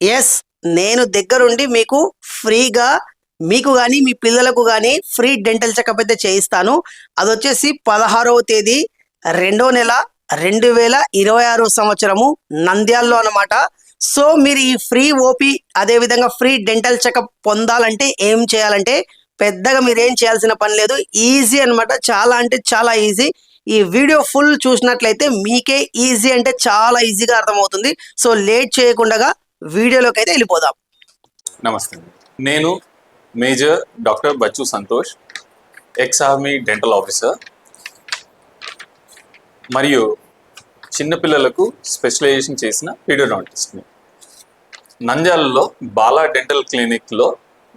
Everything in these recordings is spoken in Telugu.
ఎస్ నేను దగ్గరుండి మీకు ఫ్రీగా మీకు కానీ మీ పిల్లలకు కానీ ఫ్రీ డెంటల్ చెకప్ అయితే చేయిస్తాను. అది వచ్చేసి పదహారవ తేదీ రెండో నెల రెండు వేల ఇరవై ఆరో సంవత్సరము నంద్యాల్లో అనమాట సో మీరు ఈ ఫ్రీ ఓపీ అదేవిధంగా ఫ్రీ డెంటల్ చెకప్ పొందాలంటే ఏం చేయాలంటే పెద్దగా మీరేం చేయాల్సిన పని లేదు. ఈజీ అన్నమాట. చాలా అంటే చాలా ఈజీ. ఈ వీడియో ఫుల్ చూసినట్లయితే మీకే ఈజీ అంటే చాలా ఈజీగా అర్థమవుతుంది. సో లేట్ చేయకుండా వీడియోలోకి అయితే వెళ్ళిపోదాం. నమస్తే. నేను major doctor Bachchu Santosh ex army dental officer. మరియు చిన్నపిల్లలకు స్పెషలైజేషన్ చేసిన పీడియోడాంటిస్ట్ని నంద్యాలలో బాలా డెంటల్ క్లినిక్లో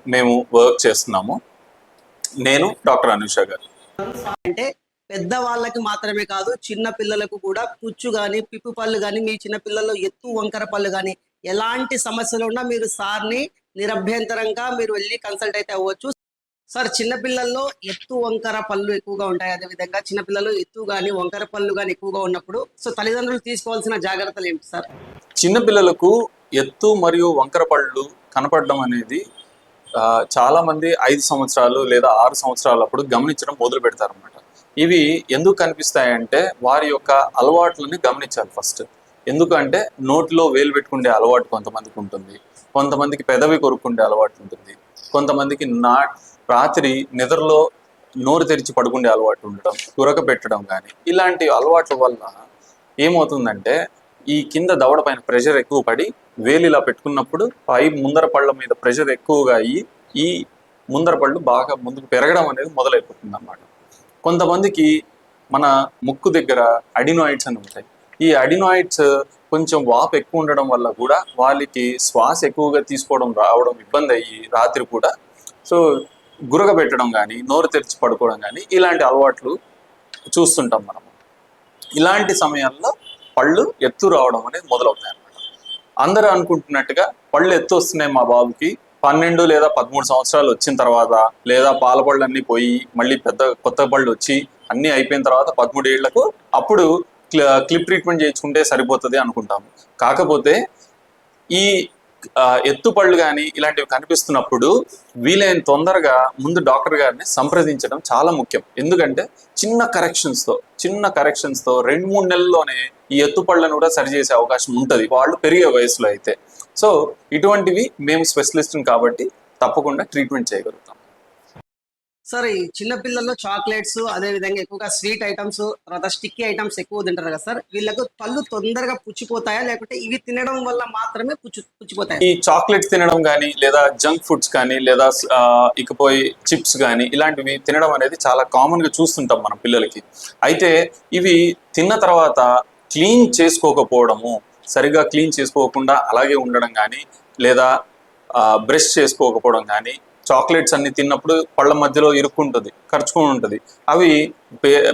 మేము వర్క్ చేస్తున్నాము. నేను డాక్టర్ అనుష గారు. అంటే పెద్ద వాళ్ళకి మాత్రమే కాదు చిన్న పిల్లలకు కూడా పుచ్చు కానీ పిప్పు పళ్ళు కానీ మీ చిన్న పిల్లల్లో ఎత్తు వంకర పళ్ళు కానీ ఎలాంటి సమస్యలు ఉన్నా మీరు సార్ని నిరభ్యంతరంగా మీరు వెళ్ళి కన్సల్ట్ అయితే అవ్వచ్చు. సార్ చిన్న పిల్లల్లో ఎత్తు వంకర పళ్ళు ఎక్కువగా ఉంటాయి. అదే విధంగా ఎత్తు కానీ వంకర పళ్ళు కానీ ఎక్కువగా ఉన్నప్పుడు సో తల్లిదండ్రులు తీసుకోవాల్సిన జాగ్రత్తలు ఏంటి సార్? చిన్నపిల్లలకు ఎత్తు మరియు వంకర పళ్ళు కనపడడం అనేది చాలా మంది ఐదు సంవత్సరాలు లేదా ఆరు సంవత్సరాలు అప్పుడు గమనించడం మొదలు పెడతారు అనమాట ఇవి ఎందుకు కనిపిస్తాయంటే వారి యొక్క అలవాట్లని గమనించాలి ఫస్ట్. ఎందుకంటే నోటిలో వేలు పెట్టుకునే అలవాటు కొంతమందికి ఉంటుంది. కొంతమందికి పెదవి కొరుక్కుండే అలవాటు ఉంటుంది. కొంతమందికి నా రాత్రి నిద్రలో నోరు తెరిచి పడుకునే అలవాటు ఉండడం కురక పెట్టడం కానీ ఇలాంటి అలవాట్ల వల్ల ఏమవుతుందంటే ఈ కింద దవడ పైన ప్రెషర్ ఎక్కువ పడి వేలు ఇలా పెట్టుకున్నప్పుడు పై ముందర పళ్ళ మీద ప్రెషర్ ఎక్కువగా అయ్యి ఈ ముందర పళ్ళు బాగా ముందుకు పెరగడం అనేది మొదలైపోతుంది అన్నమాట కొంతమందికి మన ముక్కు దగ్గర అడినాయిడ్స్ అని ఉంటాయి. ఈ అడినాయిడ్స్ కొంచెం వాపు ఎక్కువ ఉండడం వల్ల కూడా వాళ్ళకి శ్వాస ఎక్కువగా తీసుకోవడం రావడం ఇబ్బంది అయ్యి రాత్రి కూడా సో గురగ పెట్టడం కానీ నోరు తెరిచి పడుకోవడం కానీ ఇలాంటి అలవాట్లు చూస్తుంటాం మనం ఇలాంటి సమయాల్లో పళ్ళు ఎత్తు రావడం అనేది మొదలవుతాయి అనమాట అందరూ అనుకుంటున్నట్టుగా పళ్ళు ఎత్తు వస్తున్నాయి మా బాబుకి. పన్నెండు లేదా పదమూడు సంవత్సరాలు వచ్చిన తర్వాత లేదా పాల పళ్ళు అన్ని పోయి మళ్ళీ పెద్ద కొత్త పళ్ళు వచ్చి అన్ని అయిపోయిన తర్వాత పదమూడు ఏళ్ళకు అప్పుడు క్లిప్ ట్రీట్మెంట్ uh, చేయించుకుంటే సరిపోతుంది అనుకుంటాము. కాకపోతే ఈ ఎత్తుపళ్ళు కానీ ఇలాంటివి కనిపిస్తున్నప్పుడు వీలైన తొందరగా ముందు డాక్టర్ గారిని సంప్రదించడం చాలా ముఖ్యం. ఎందుకంటే చిన్న కరెక్షన్స్తో చిన్న కరెక్షన్స్తో రెండు మూడు నెలల్లోనే ఈ ఎత్తుపళ్ళను కూడా సరిచేసే అవకాశం ఉంటుంది. వాళ్ళు పెరిగే వయసులో అయితే. సో ఇటువంటివి మేము స్పెషలిస్ట్ కాబట్టి తప్పకుండా ట్రీట్మెంట్ చేయగలుగుతాం. సార్ ఈ చిన్నపిల్లల్లో చాక్లెట్స్ అదే విధంగా ఎక్కువగా స్వీట్ ఐటమ్స్ తర్వాత స్టిక్కీ ఐటమ్స్ ఎక్కువ తింటారు కదా సార్ వీళ్ళకు పళ్ళు తొందరగా పుచ్చిపోతాయా? లేకుంటే ఇవి తినడం వల్ల మాత్రమే పుచ్చు పుచ్చిపోతాయి? ఈ చాక్లెట్స్ తినడం కానీ లేదా జంక్ ఫుడ్స్ కానీ లేదా ఇకపోయి చిప్స్ కానీ ఇలాంటివి తినడం అనేది చాలా కామన్గా చూస్తుంటాం మనం పిల్లలకి. అయితే ఇవి తిన్న తర్వాత క్లీన్ చేసుకోకపోవడము సరిగా క్లీన్ చేసుకోకుండా అలాగే ఉండడం కానీ లేదా బ్రష్ చేసుకోకపోవడం కానీ చాక్లెట్స్ అన్ని తిన్నప్పుడు పళ్ళ మధ్యలో ఇరుక్కుంటుంది ఖర్చుకుని ఉంటుంది. అవి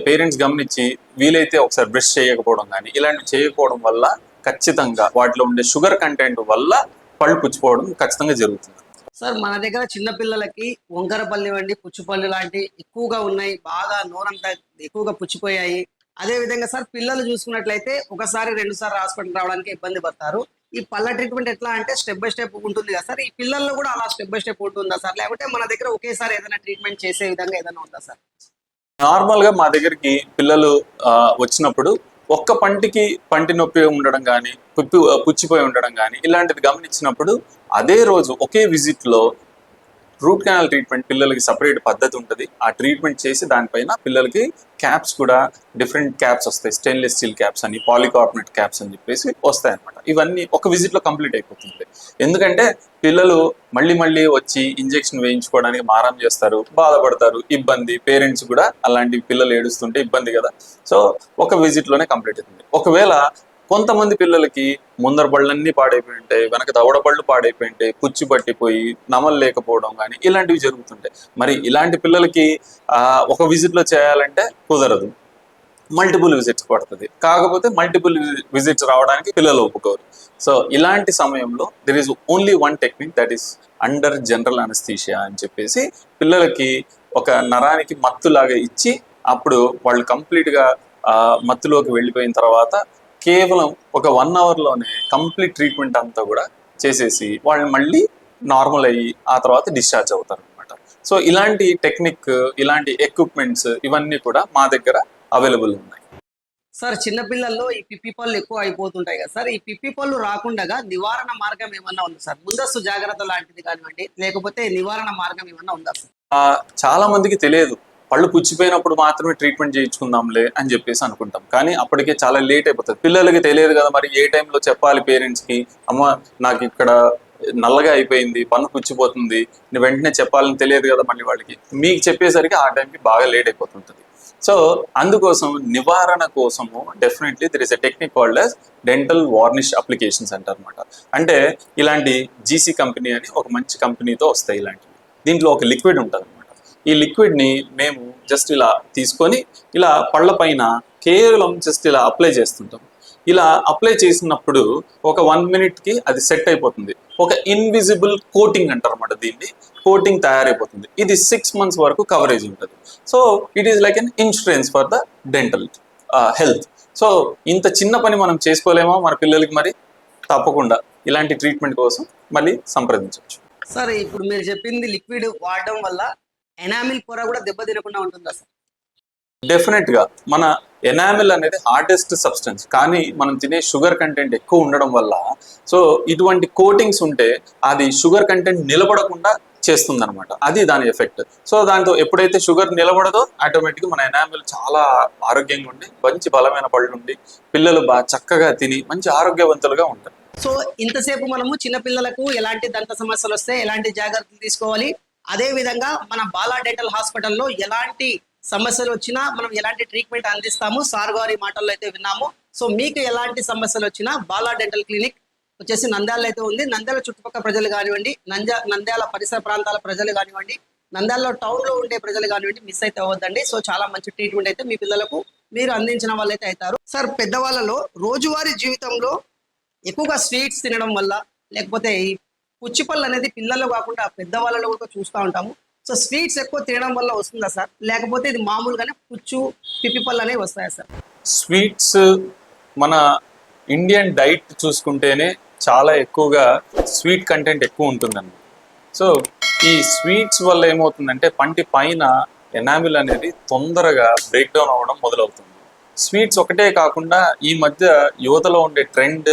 పేరెంట్స్ గమనించి వీలైతే ఒకసారి బ్రష్ చేయకపోవడం కానీ ఇలాంటివి చేయకపోవడం వల్ల ఖచ్చితంగా వాటిలో ఉండే షుగర్ కంటెంట్ వల్ల పళ్ళు పుచ్చిపోవడం ఖచ్చితంగా జరుగుతుంది. సార్ మన దగ్గర చిన్న పిల్లలకి వంటి పళ్ళు లాంటి ఎక్కువగా ఉన్నాయి బాగా నోరంతా ఎక్కువగా పుచ్చిపోయాయి. అదే విధంగా సార్ పిల్లలు చూసుకున్నట్లయితే ఒకసారి రెండు సార్లు హాస్పిటల్ రావడానికి ఇబ్బంది పడతారు. ఈ పళ్ళ ట్రీట్మెంట్ ఎట్లా అంటే స్టెప్ బై స్టెప్ ఉంటుంది కదా సార్. ఈ పిల్లల్లో కూడా అలా స్టెప్ బై స్టెప్ ఉంటుందా సార్? లేకపోతే మన దగ్గర ఒకేసారి ఏదైనా ట్రీట్మెంట్ చేసే విధంగా ఏదైనా ఉందా సార్? నార్మల్గా మా దగ్గరికి పిల్లలు వచ్చినప్పుడు ఒక్క పంటికి పంటి నొప్పి ఉండడం కానీ పుప్పి పుచ్చిపోయి ఉండడం కానీ ఇలాంటిది గమనించినప్పుడు అదే రోజు ఒకే విజిట్లో రూట్ కెనాల్ ట్రీట్మెంట్ పిల్లలకి సపరేట్ పద్ధతి ఉంటుంది. ఆ ట్రీట్మెంట్ చేసి దానిపైన పిల్లలకి క్యాప్స్ కూడా డిఫరెంట్ క్యాప్స్ వస్తాయి. స్టెయిన్లెస్ స్టీల్ క్యాప్స్ అని పాలికార్బోనేట్ క్యాప్స్ అని చెప్పేసి వస్తాయి అనమాట ఇవన్నీ ఒక విజిట్లో కంప్లీట్ అయిపోతుంది. ఎందుకంటే పిల్లలు మళ్ళీ మళ్ళీ వచ్చి ఇంజెక్షన్ వేయించుకోవడానికి మారం చేస్తారు బాధపడతారు ఇబ్బంది. పేరెంట్స్ కూడా అలాంటి పిల్లలు ఏడుస్తుంటే ఇబ్బంది కదా. సో ఒక విజిట్లోనే కంప్లీట్ అవుతుంది ఒకవేళ కొంతమంది పిల్లలకి ముందర పళ్ళన్నీ పాడైపోయి ఉంటాయి వెనక దవడ పళ్ళు పాడైపోయి ఉంటాయి పుచ్చి పట్టిపోయి నమలు లేకపోవడం కానీ ఇలాంటివి జరుగుతుంటాయి. మరి ఇలాంటి పిల్లలకి ఒక విజిట్లో చేయాలంటే కుదరదు. మల్టిపుల్ విజిట్స్ పడుతుంది. కాకపోతే మల్టిపుల్ విజిట్స్ రావడానికి పిల్లలు ఒప్పుకోరు. సో ఇలాంటి సమయంలో there is only one technique that is under general anaesthesia అని చెప్పేసి పిల్లలకి ఒక నరానికి మత్తులాగా ఇచ్చి అప్పుడు వాళ్ళు కంప్లీట్గా మత్తులోకి వెళ్ళిపోయిన తర్వాత కేవలం ఒక వన్ అవర్లోనే కంప్లీట్ ట్రీట్మెంట్ అంతా కూడా చేసేసి వాళ్ళని మళ్ళీ నార్మల్ అయ్యి ఆ తర్వాత డిశ్చార్జ్ అవుతారు అనమాట సో ఇలాంటి టెక్నిక్ ఇలాంటి ఎక్విప్మెంట్స్ ఇవన్నీ కూడా మా దగ్గర అవైలబుల్ ఉన్నాయి. సార్ చిన్నపిల్లల్లో ఈ పిప్పి పళ్ళు ఎక్కువ అయిపోతుంటాయి కదా సార్. ఈ పిప్పి పళ్ళు రాకుండా నివారణ మార్గం ఏమన్నా ఉందా సార్? ముందస్తు జాగ్రత్త లాంటిది కానివ్వండి లేకపోతే నివారణ మార్గం ఏమన్నా ఉందా సార్? చాలా మందికి తెలియదు. పళ్ళు పుచ్చిపోయినప్పుడు మాత్రమే ట్రీట్మెంట్ చేయించుకుందాంలే అని చెప్పేసి అనుకుంటాం. కానీ అప్పటికే చాలా లేట్ అయిపోతుంది. పిల్లలకి తెలియదు కదా మరి ఏ టైంలో చెప్పాలి పేరెంట్స్కి అమ్మ నాకు ఇక్కడ నల్లగా అయిపోయింది పన్ను పుచ్చిపోతుంది వెంటనే చెప్పాలని తెలియదు కదా మళ్ళీ వాళ్ళకి. మీకు చెప్పేసరికి ఆ టైంకి బాగా లేట్ అయిపోతుంటుంది. సో అందుకోసం నివారణ కోసము definitely there is a technique called as dental varnish applications అంటారు అనమాట అంటే ఇలాంటి జీసీ కంపెనీ అని ఒక మంచి కంపెనీతో వస్తాయి ఇలాంటివి. దీంట్లో ఒక లిక్విడ్ ఉంటుంది. ఈ లిక్విడ్ని మేము జస్ట్ ఇలా తీసుకొని ఇలా పళ్ళ పైన కేవలం జస్ట్ ఇలా అప్లై చేస్తుంటాం. ఇలా అప్లై చేసినప్పుడు ఒక వన్ మినిట్కి అది సెట్ అయిపోతుంది. ఒక ఇన్విజిబుల్ కోటింగ్ అంటారన్నమాట దీన్ని. కోటింగ్ తయారైపోతుంది. ఇది సిక్స్ మంత్స్ వరకు కవరేజ్ ఉంటుంది. So it is like an insurance for the dental health so ఇంత చిన్న పని మనం చేసుకోలేమో మన పిల్లలకి మరి? తప్పకుండా ఇలాంటి ట్రీట్మెంట్ కోసం మళ్ళీ సంప్రదించవచ్చు. సార్ ఇప్పుడు మీరు చెప్పింది లిక్విడ్ వాడడం వల్ల ఎనామిల్ పొర కూడా దెబ్బ తినకుండా ఉంటుందా సార్? డెఫినెట్గా. మన ఎనామిల్ అనేది హార్డెస్ట్ సబ్స్టెన్స్ కానీ మనం తినే షుగర్ కంటెంట్ ఎక్కువ ఉండడం వల్ల సో ఇటువంటి కోటింగ్స్ ఉంటే అది షుగర్ కంటెంట్ నిలబడకుండా చేస్తుంది అనమాట అది దాని ఎఫెక్ట్ సో దాంతో ఎప్పుడైతే షుగర్ నిలబడదో ఆటోమేటిక్గా మన ఎనామిల్ చాలా ఆరోగ్యంగా ఉండి మంచి బలమైన పళ్ళు ఉండి పిల్లలు బాగా చక్కగా తిని మంచి ఆరోగ్యవంతులుగా ఉంటారు. సో ఇంతసేపు మనము చిన్నపిల్లలకు ఎలాంటి దంత సమస్యలు వస్తే ఎలాంటి జాగ్రత్తలు తీసుకోవాలి? అదే విధంగా మన బాలా డెంటల్ హాస్పిటల్లో ఎలాంటి సమస్యలు వచ్చినా మనం ఎలాంటి ట్రీట్మెంట్ అందిస్తాము సార్ గారి మాటల్లో అయితే విన్నాము. సో మీకు ఎలాంటి సమస్యలు వచ్చినా బాలా డెంటల్ క్లినిక్ వచ్చేసి నంద్యాల అయితే ఉంది. నంద్యాల చుట్టుపక్కల ప్రజలు కానివ్వండి నంద్యా నంద్యాల పరిసర ప్రాంతాల ప్రజలు కానివ్వండి నంద్యాలలో టౌన్లో ఉండే ప్రజలు కానివ్వండి మిస్ అయితే అవ్వద్దండి. సో చాలా మంచి ట్రీట్మెంట్ అయితే మీ పిల్లలకు మీరు అందించిన వాళ్ళైతే అవుతారు. సార్ పెద్దవాళ్ళలో రోజువారీ జీవితంలో ఎక్కువగా స్వీట్స్ తినడం వల్ల లేకపోతే ఈ పుచ్చిపళ్ళు అనేది పిల్లల్లో కాకుండా పెద్దవాళ్ళలో కూడా చూస్తూ ఉంటాము. సో స్వీట్స్ ఎక్కువ తినడం వల్ల వస్తుందా సార్? లేకపోతే ఇది మామూలుగానే పుచ్చు పిప్పి పళ్ళు అనేవి వస్తాయా సార్? స్వీట్స్ మన ఇండియన్ డైట్ చూసుకుంటేనే చాలా ఎక్కువగా స్వీట్ కంటెంట్ ఎక్కువ ఉంటుందండి. సో ఈ స్వీట్స్ వల్ల ఏమవుతుందంటే పంటి పైన ఎనామిల్ అనేది తొందరగా బ్రేక్ డౌన్ అవ్వడం మొదలవుతుంది. స్వీట్స్ ఒకటే కాకుండా ఈ మధ్య యువతలో ఉండే trend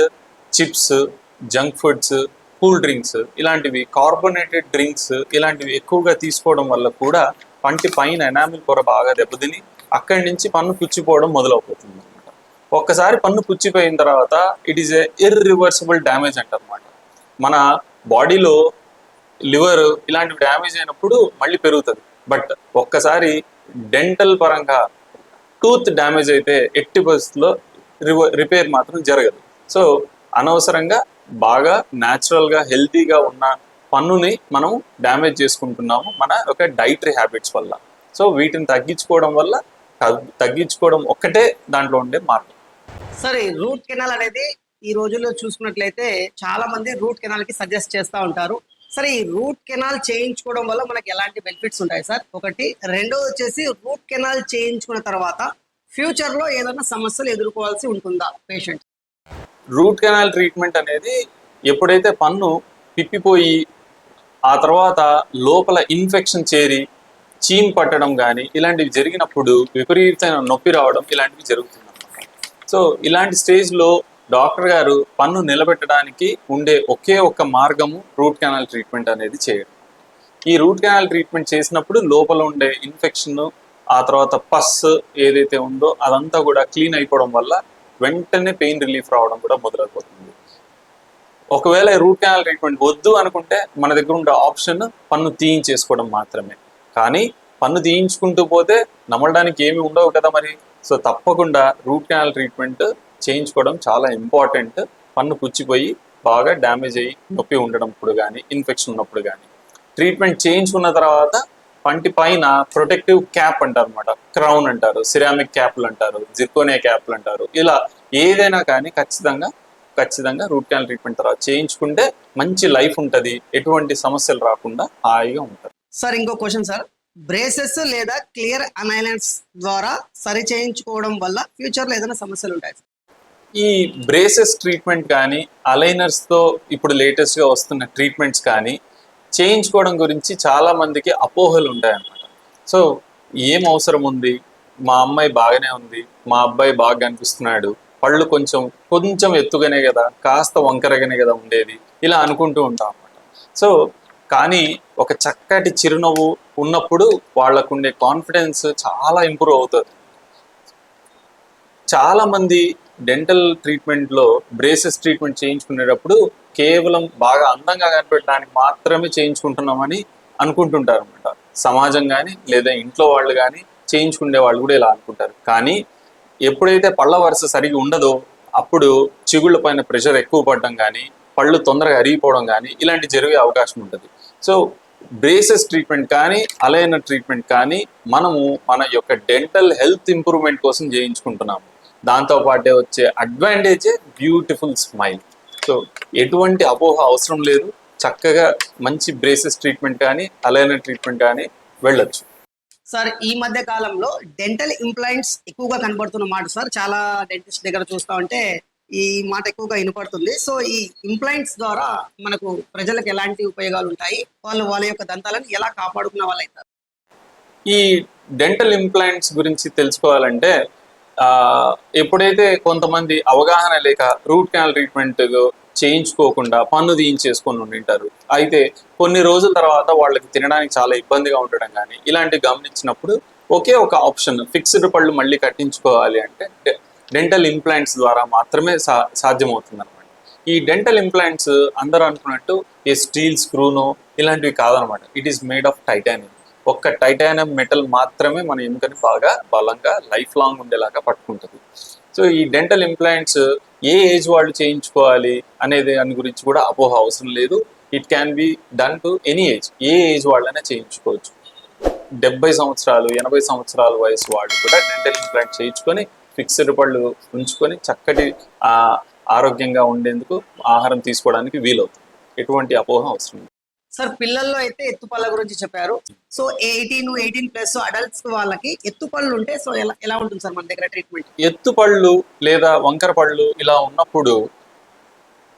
chips junk foods cool drinks ఇలాంటివి కార్బొనేటెడ్ డ్రింక్స్ ఇలాంటివి ఎక్కువగా తీసుకోవడం వల్ల కూడా పంటి పైన ఎనామిల్ పొర బాగా దెబ్బతిని అక్కడి నుంచి పన్ను పుచ్చిపోవడం మొదలవుతుంది. అనమాట ఒక్కసారి పన్ను పుచ్చిపోయిన తర్వాత it is a irreversible damage అంటారనమాట మన బాడీలో లివర్ ఇలాంటివి డ్యామేజ్ అయినప్పుడు మళ్ళీ పెరుగుతుంది. బట్ ఒక్కసారి డెంటల్ పరంగా టూత్ డ్యామేజ్ అయితే ఎట్టి పరిస్థితుల్లో రిపేర్ మాత్రం జరగదు. సో అనవసరంగా బాగా న్యాచురల్గా హెల్తీగా ఉన్న పన్నుని మనం డ్యామేజ్ చేసుకుంటున్నాము మన ఒక డైటరీ హ్యాబిట్స్ వల్ల. సో వీటిని తగ్గించుకోవడం వల్ల తగ్- తగ్గించుకోవడం ఒక్కటే దాంట్లో ఉండే మార్గం సరే రూట్ కెనాల్ అనేది ఈ రోజుల్లో చూసుకున్నట్లయితే చాలా మంది రూట్ కెనాల్కి సజెస్ట్ చేస్తూ ఉంటారు. సరే ఈ రూట్ కెనాల్ చేయించుకోవడం వల్ల మనకి ఎలాంటి బెనిఫిట్స్ ఉంటాయి సార్? ఒకటి. రెండోది వచ్చేసి రూట్ కెనాల్ చేయించుకున్న తర్వాత ఫ్యూచర్లో ఏదైనా సమస్యలు ఎదుర్కోవాల్సి ఉంటుందా? పేషెంట్ రూట్ కెనాల్ ట్రీట్మెంట్ అనేది ఎప్పుడైతే పన్ను పిప్పిపోయి ఆ తర్వాత లోపల ఇన్ఫెక్షన్ చేరి చీమ్ పట్టడం కానీ ఇలాంటివి జరిగినప్పుడు విపరీతమైన నొప్పి రావడం ఇలాంటివి జరుగుతుంది సో ఇలాంటి స్టేజ్లో డాక్టర్ గారు పన్ను నిలబెట్టడానికి ఉండే ఒకే ఒక్క మార్గము రూట్ కెనాల్ ట్రీట్మెంట్ అనేది చేయడం. ఈ రూట్ కెనాల్ ట్రీట్మెంట్ చేసినప్పుడు లోపల ఉండే ఇన్ఫెక్షన్ ఆ తర్వాత పస్ ఏదైతే ఉందో అదంతా కూడా క్లీన్ అయిపోవడం వల్ల వెంటనే పెయిన్ రిలీఫ్ రావడం కూడా మొదలైపోతుంది. ఒకవేళ రూట్ కెనాల్ ట్రీట్మెంట్ వద్దు అనుకుంటే మన దగ్గర ఉండే ఆప్షన్ పన్ను తీయించేసుకోవడం మాత్రమే. కానీ పన్ను తీయించుకుంటూ పోతే నమలడానికి ఏమి ఉండవు కదా మరి. సో తప్పకుండా రూట్ కెనాల్ ట్రీట్మెంట్ చేయించుకోవడం చాలా ఇంపార్టెంట్. పన్ను పుచ్చిపోయి బాగా డ్యామేజ్ అయ్యి నొప్పి ఉండడంప్పుడు కానీ ఇన్ఫెక్షన్ ఉన్నప్పుడు కానీ. ట్రీట్మెంట్ చేయించుకున్న తర్వాత పంటి పైన ప్రొటెక్టివ్ క్యాప్ అంటారు అనమాట క్రౌన్ అంటారు సిరామిక్ క్యాప్లు అంటారు జిర్కోనియా క్యాప్లు అంటారు. ఇలా ఏదైనా కానీ ఖచ్చితంగా ఖచ్చితంగా రూట్ కెనాల్ ట్రీట్మెంట్ తర్వాత చేయించుకుంటే మంచి లైఫ్ ఉంటుంది. ఎటువంటి సమస్యలు రాకుండా హాయిగా ఉంటుంది. సార్ ఇంకో క్వశ్చన్ సార్. బ్రేసెస్ లేదా క్లియర్ అనైలెన్స్ ద్వారా సరి చేయించుకోవడం వల్ల ఫ్యూచర్లో ఏదైనా సమస్యలు ఉంటాయి? ఈ బ్రేసెస్ ట్రీట్మెంట్ కానీ అలైనర్స్తో ఇప్పుడు లేటెస్ట్గా వస్తున్న ట్రీట్మెంట్స్ కానీ చేయించుకోవడం గురించి చాలా మందికి అపోహలు ఉంటాయన్నమాట. సో ఏం అవసరం ఉంది? మా అమ్మాయి బాగానే ఉంది. మా అబ్బాయి బాగా కనిపిస్తున్నాడు. పళ్ళు కొంచెం కొంచెం ఎత్తుగానే కదా కాస్త వంకరగానే కదా ఉండేది ఇలా అనుకుంటూ ఉంటాం అన్నమాట. సో కానీ ఒక చక్కటి చిరునవ్వు ఉన్నప్పుడు వాళ్ళకుండే కాన్ఫిడెన్స్ చాలా ఇంప్రూవ్ అవుతుంది. చాలా మంది డెంటల్ ట్రీట్మెంట్లో బ్రేసెస్ ట్రీట్మెంట్ చేయించుకునేటప్పుడు కేవలం బాగా అందంగా కనిపెట్టడానికి మాత్రమే చేయించుకుంటున్నామని అనుకుంటుంటారు అనమాట సమాజం కానీ లేదా ఇంట్లో వాళ్ళు కానీ చేయించుకునే వాళ్ళు కూడా ఇలా అనుకుంటారు. కానీ ఎప్పుడైతే పళ్ళ వరుస సరిగా ఉండదో అప్పుడు చిగుళ్ళ పైన ప్రెషర్ ఎక్కువ పడడం కానీ పళ్ళు తొందరగా అరిగిపోవడం కానీ ఇలాంటి జరిగే అవకాశం ఉంటుంది. సో బ్రేసెస్ ట్రీట్మెంట్ కానీ అలైన ట్రీట్మెంట్ కానీ మనము మన యొక్క డెంటల్ హెల్త్ ఇంప్రూవ్మెంట్ కోసం చేయించుకుంటున్నాము. దాంతో పాటే వచ్చే అడ్వాంటేజే బ్యూటిఫుల్ స్మైల్ సో ఎటువంటి అపోహ అవసరం లేదు. చక్కగా మంచి బ్రేసెస్ ట్రీట్మెంట్ కానీ అలైన ట్రీట్మెంట్ కానీ వెళ్ళొచ్చు. సార్ ఈ మధ్య కాలంలో డెంటల్ ఇంప్లాంట్స్ ఎక్కువగా కనబడుతున్న మాట సార్. చాలా డెంటిస్ట్ దగ్గర చూస్తా ఉంటే ఈ మాట ఎక్కువగా వినపడుతుంది. సో ఈ ఇంప్లాంట్స్ ద్వారా మనకు ప్రజలకు ఎలాంటి ఉపయోగాలు ఉంటాయి? వాళ్ళు వాళ్ళ యొక్క దంతాలను ఎలా కాపాడుకున్న వాళ్ళు అవుతారు ఈ డెంటల్ ఇంప్లాంట్స్ గురించి తెలుసుకోవాలంటే ఎప్పుడైతే కొంతమంది అవగాహన లేక రూట్ కెనాల్ ట్రీట్మెంట్ చేయించుకోకుండా పన్ను తీయించేసుకొని ఉండింటారు అయితే కొన్ని రోజుల తర్వాత వాళ్ళకి తినడానికి చాలా ఇబ్బందిగా ఉండడం కానీ ఇలాంటి గమనించినప్పుడు ఒకే ఒక ఆప్షన్ ఫిక్స్డ్ పళ్ళు మళ్ళీ కట్టించుకోవాలి అంటే డెంటల్ ఇంప్లాంట్స్ ద్వారా మాత్రమే సా సాధ్యమవుతుంది అనమాట ఈ డెంటల్ ఇంప్లాంట్స్ అందరూ అనుకున్నట్టు ఈ స్టీల్ స్క్రూనో ఇలాంటివి కాదనమాట it is made of titanium ఒక్క టైటానియం మెటల్ మాత్రమే మన ఎముకని బాగా బలంగా లైఫ్ లాంగ్ ఉండేలాగా పట్టుకుంటుంది. సో ఈ డెంటల్ ఇంప్లాంట్స్ ఏ ఏజ్ వాళ్ళు చేయించుకోవాలి అనేది దాని గురించి కూడా అపోహ అవసరం లేదు. It can be done to any age A age వాళ్ళైనా చేయించుకోవచ్చు. డెబ్బై సంవత్సరాలు ఎనభై సంవత్సరాల వయసు వాళ్ళు కూడా డెంటల్ ఇంప్లాంట్ చేయించుకొని ఫిక్స్డ్ పళ్ళు ఉంచుకొని చక్కటి ఆరోగ్యంగా ఉండేందుకు ఆహారం తీసుకోవడానికి వీలవుతుంది. ఎటువంటి అపోహ అవసరం సార్ పిల్లల్లో అయితే ఎత్తుపళ్ళ గురించి చెప్పారు. So eighteen eighteen plus adults వాళ్ళకి ఎత్తుపళ్ళు ఉంటే సో ఎలా ఎలా ఉంటుంది సార్ మన దగ్గర ట్రీట్మెంట్? ఎత్తుపళ్ళు లేదా వంకర పళ్ళు ఇలా ఉన్నప్పుడు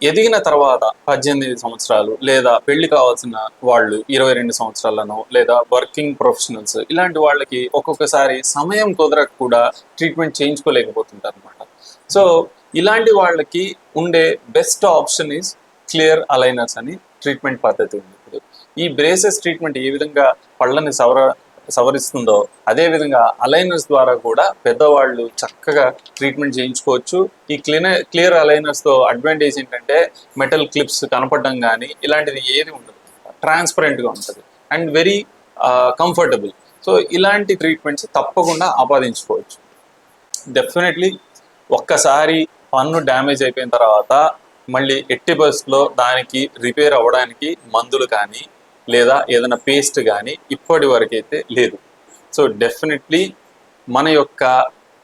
ఎదిగిన తర్వాత పద్దెనిమిది సంవత్సరాలు లేదా పెళ్ళి కావాల్సిన వాళ్ళు ఇరవై రెండు సంవత్సరాలను లేదా వర్కింగ్ ప్రొఫెషనల్స్ ఇలాంటి వాళ్ళకి ఒక్కొక్కసారి సమయం కుదరక కూడా ట్రీట్మెంట్ చేయించుకోలేకపోతుంటారు అనమాట సో ఇలాంటి వాళ్ళకి ఉండే best option is clear aligners అని ట్రీట్మెంట్ పద్ధతి ఉంది. ఈ బ్రేసెస్ ట్రీట్మెంట్ ఏ విధంగా పళ్ళని సవర సవరిస్తుందో అదే విధంగా అలైనర్స్ ద్వారా కూడా పెద్దవాళ్ళు చక్కగా ట్రీట్మెంట్ చేయించుకోవచ్చు. ఈ క్లియర్ క్లియర్ అలైనర్స్తో అడ్వాంటేజ్ ఏంటంటే మెటల్ క్లిప్స్ కనపడడం కానీ ఇలాంటిది ఏది ఉండదు. ట్రాన్స్పరెంట్గా ఉంటుంది. And very comfortable. సో ఇలాంటి ట్రీట్మెంట్స్ తప్పకుండా ఆపాదించుకోవచ్చు. డెఫినెట్లీ ఒక్కసారి పన్ను డ్యామేజ్ అయిపోయిన తర్వాత మళ్ళీ ఎట్టి బస్లో దానికి రిపేర్ అవ్వడానికి మందులు కానీ లేదా ఏదైనా పేస్ట్ కానీ ఇప్పటి వరకైతే లేదు. సో డెఫినెట్లీ మన యొక్క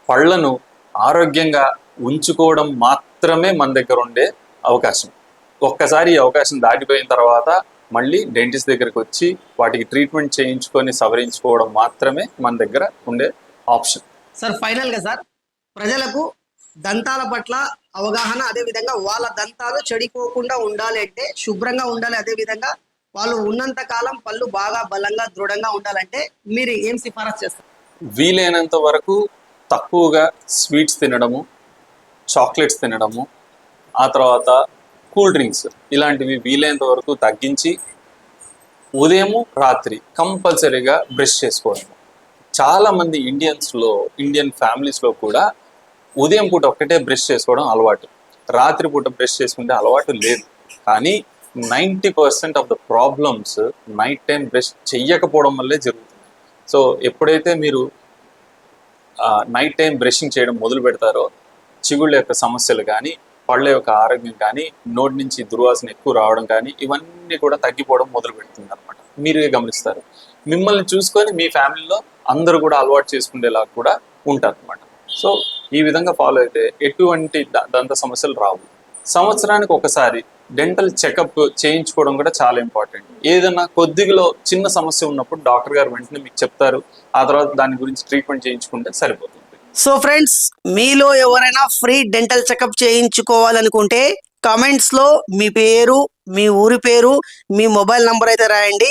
పళ్ళను ఆరోగ్యంగా ఉంచుకోవడం మాత్రమే మన దగ్గర ఉండే అవకాశం. ఒక్కసారి ఈ అవకాశం దాటిపోయిన తర్వాత మళ్ళీ డెంటిస్ట్ దగ్గరికి వచ్చి వాటికి ట్రీట్మెంట్ చేయించుకొని సవరించుకోవడం మాత్రమే మన దగ్గర ఉండే ఆప్షన్. సార్ ఫైనల్గా సార్ ప్రజలకు దంతాల పట్ల అవగాహన అదే విధంగా వాళ్ళ దంతాలు చెడిపోకుండా ఉండాలి అంటే శుభ్రంగా ఉండాలి అదే విధంగా వాళ్ళు ఉన్నంత కాలం పళ్ళు బాగా బలంగా దృఢంగా ఉండాలంటే మీరు ఏం సిఫారసు చేస్తారు? వీలైనంత వరకు తక్కువగా స్వీట్స్ తినడము చాక్లెట్స్ తినడము ఆ తర్వాత కూల్ డ్రింక్స్ ఇలాంటివి వీలైనంత వరకు తగ్గించి ఉదయము రాత్రి కంపల్సరీగా బ్రష్ చేసుకోవడం చాలామంది ఇండియన్స్లో ఇండియన్ ఫ్యామిలీస్లో కూడా ఉదయం పూట ఒక్కటే బ్రష్ చేసుకోవడం అలవాటు. రాత్రి పూట బ్రష్ చేసుకుంటే అలవాటు లేదు. కానీ ninety percent of the problems night time brush చెయ్యకపోవడం వల్లే జరుగుతుంది. సో ఎప్పుడైతే మీరు నైట్ టైం బ్రషింగ్ చేయడం మొదలు పెడతారో చిగుళ్ళ యొక్క సమస్యలు కానీ పళ్ళ యొక్క ఆరోగ్యం కానీ నోటి నుంచి దుర్వాసన ఎక్కువ రావడం కానీ ఇవన్నీ కూడా తగ్గిపోవడం మొదలు పెడుతుంది అనమాట మీరే గమనిస్తారు. మిమ్మల్ని చూసుకొని మీ ఫ్యామిలీలో అందరూ కూడా అలవాటు చేసుకునేలా కూడా ఉంటారు అనమాట సో ఈ విధంగా ఫాలో అయితే ఎటువంటి దంత సమస్యలు రావు. సంవత్సరానికి ఒకసారి డెంటల్ చెకప్ చేయించుకోవడం కూడా చాలా ఇంపార్టెంట్. ఏదైనా కొద్దిగా చిన్న సమస్య ఉన్నప్పుడు డాక్టర్ గారు వెంటనే మీకు చెప్తారు. ఆ తర్వాత దాని గురించి ట్రీట్మెంట్ చేయించుకుంటే సరిపోతుంది. సో ఫ్రెండ్స్ మీలో ఎవరైనా ఫ్రీ డెంటల్ చెకప్ చేయించుకోవాలనుకుంటే కమెంట్స్లో మీ పేరు మీ ఊరి పేరు మీ మొబైల్ నంబర్ అయితే రాయండి.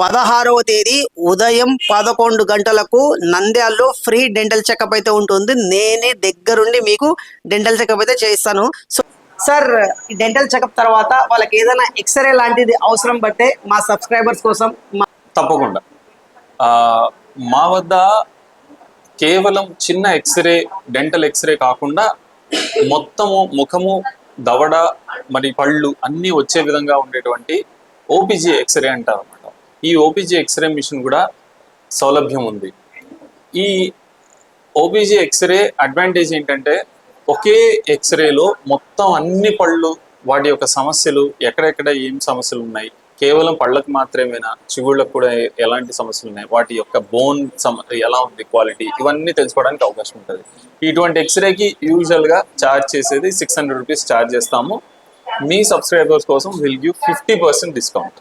పదహారవ తేదీ ఉదయం పదకొండు గంటలకు నంద్యాలలో ఫ్రీ డెంటల్ చెకప్ అయితే ఉంటుంది. నేనే దగ్గరుండి మీకు డెంటల్ చెకప్ అయితే చేయిస్తాను సో సార్ ఈ డెంటల్ చెకప్ తర్వాత వాళ్ళకి ఏదైనా ఎక్స్రే లాంటిది అవసరం బట్టే మా సబ్స్క్రైబర్స్ కోసం తప్పకుండా. మా వద్ద కేవలం చిన్న ఎక్స్రే డెంటల్ ఎక్స్రే కాకుండా మొత్తము ముఖము దవడ మరి పళ్ళు అన్నీ వచ్చే విధంగా ఉండేటువంటి ఓపీజీ ఎక్స్రే అంటారు అనమాట ఈ ఓపీజీ ఎక్స్రే మిషన్ కూడా సౌలభ్యం ఉంది. ఈ ఓపీజీ ఎక్స్రే అడ్వాంటేజ్ ఏంటంటే ఒకే ఎక్స్రేలో మొత్తం అన్ని పళ్ళు వాటి యొక్క సమస్యలు ఎక్కడెక్కడ ఏం సమస్యలు ఉన్నాయి? కేవలం పళ్ళకు మాత్రమేనా? చిగుళ్ళకు కూడా ఎలాంటి సమస్యలు ఉన్నాయి? వాటి యొక్క బోన్ సమ ఎలా ఉంది క్వాలిటీ? ఇవన్నీ తెలుసుకోవడానికి అవకాశం ఉంటుంది. ఇటువంటి ఎక్స్రేకి యూజువల్గా ఛార్జ్ చేసేది సిక్స్ హండ్రెడ్ రూపీస్ ఛార్జ్ చేస్తాము. మీ సబ్స్క్రైబర్స్ కోసం will give fifty percent discount.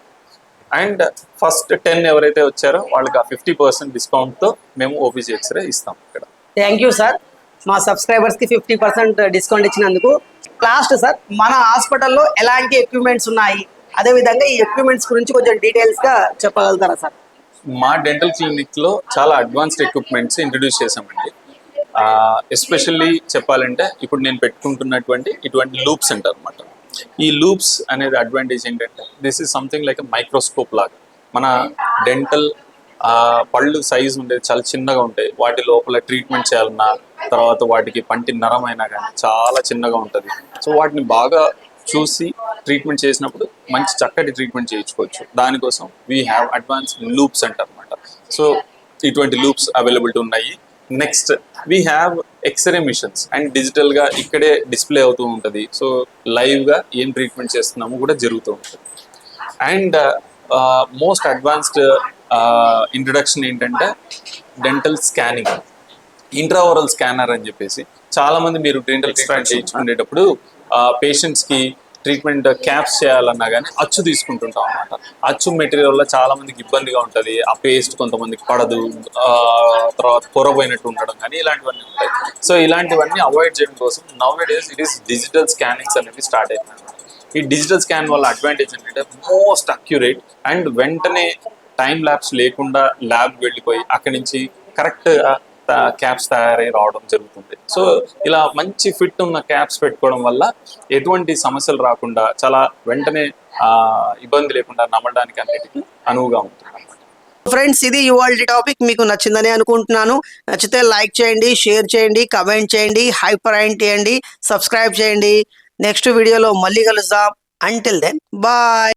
And first ten ఎవరైతే వచ్చారో వాళ్ళకి ఆ ఫిఫ్టీ పర్సెంట్ డిస్కౌంట్తో మేము ఓపీజీ ఎక్స్రే ఇస్తాం ఇక్కడ. Thank you sir. మా సబ్స్క్రైబర్స్కి ఫిఫ్టీ పర్సెంట్ డిస్కౌంట్ ఇచ్చినందుకు లాస్ట్ సార్ మన హాస్పిటల్లో ఎలాంటి ఎక్విప్మెంట్స్ ఉన్నాయి? అదే విధంగా ఈ ఎక్విప్మెంట్స్ గురించి కొంచెం డీటెయిల్స్గా చెప్పగలుగుతారా సార్ మా డెంటల్ క్లినిక్లో చాలా అడ్వాన్స్డ్ ఎక్విప్మెంట్స్ ఇంట్రడ్యూస్ చేసామండి ఎస్పెషల్లీ చెప్పాలంటే ఇప్పుడు నేను పెట్టుకుంటున్నటువంటి ఇటువంటి లూప్స్ అంటారు అనమాట ఈ లూప్స్ అనేది అడ్వాంటేజ్ ఏంటంటే this is something like microscope లాగా. మన డెంటల్ పళ్ళు సైజ్ ఉండేది చాలా చిన్నగా ఉంటాయి. వాటి లోపల ట్రీట్మెంట్ చేయాలన్నా తర్వాత వాటికి పంటి నరమైనా కానీ చాలా చిన్నగా ఉంటుంది. సో వాటిని బాగా చూసి ట్రీట్మెంట్ చేసినప్పుడు మంచి చక్కటి ట్రీట్మెంట్ చేయించుకోవచ్చు. దానికోసం వీ హ్యావ్ అడ్వాన్స్ లూప్స్ అంటారనమాట సో ఇటువంటి లూప్స్ అవైలబిలిటీ ఉన్నాయి. Next we have X-ray machines and డిజిటల్గా ఇక్కడే డిస్ప్లే అవుతూ ఉంటుంది. సో లైవ్గా ఏం ట్రీట్మెంట్ చేస్తున్నామో కూడా జరుగుతూ ఉంటుంది. అండ్ మోస్ట్ అడ్వాన్స్డ్ ఇంట్రడక్షన్ ఏంటంటే డెంటల్ స్కానింగ్ ఇంట్రావరల్ స్కానర్ అని చెప్పేసి చాలా మంది మీరు డెంటల్ ఎక్స్ట్రాక్ట్ చేయించుకునేటప్పుడు పేషెంట్స్కి ట్రీట్మెంట్ క్యాప్స్ చేయాలన్నా కానీ అచ్చు తీసుకుంటుంటాం అనమాట అచ్చు మెటీరియల్ వల్ల చాలా మందికి ఇబ్బందిగా ఉంటుంది ఆ పేస్ట్ కొంతమందికి పడదు తర్వాత పొరపోయినట్టు ఉండడం కానీ ఇలాంటివన్నీ ఉంటాయి. సో ఇలాంటివన్నీ అవాయిడ్ చేయడం కోసం now days it is digital scannings అనేవి స్టార్ట్ అయినాయి ఈ డిజిటల్ స్కాన్ వల్ల అడ్వాంటేజ్ ఏంటంటే మోస్ట్ అక్యురేట్ అండ్ వెంటనే టైం ల్యాబ్స్ లేకుండా ల్యాబ్ వెళ్ళిపోయి అక్కడి నుంచి కరెక్ట్ క్యాప్స్ తయారై రావడం జరుగుతుంది. సో ఇలా మంచి ఫిట్ ఉన్న క్యాప్స్ పెట్టుకోవడం వల్ల ఎటువంటి సమస్యలు రాకుండా చాలా వెంటనే ఇబ్బంది లేకుండా నమ్మడానికి అన్నిటికీ అనువుగా ఉంటుంది ఫ్రెండ్స్ ఇది ఇవాళ టాపిక్ మీకు నచ్చిందని అనుకుంటున్నాను. నచ్చితే లైక్ చేయండి షేర్ చేయండి కమెంట్ చేయండి హైపర్ చేయండి సబ్స్క్రైబ్ చేయండి. నెక్స్ట్ వీడియోలో మళ్ళీ కలుద్దాం. Until then bye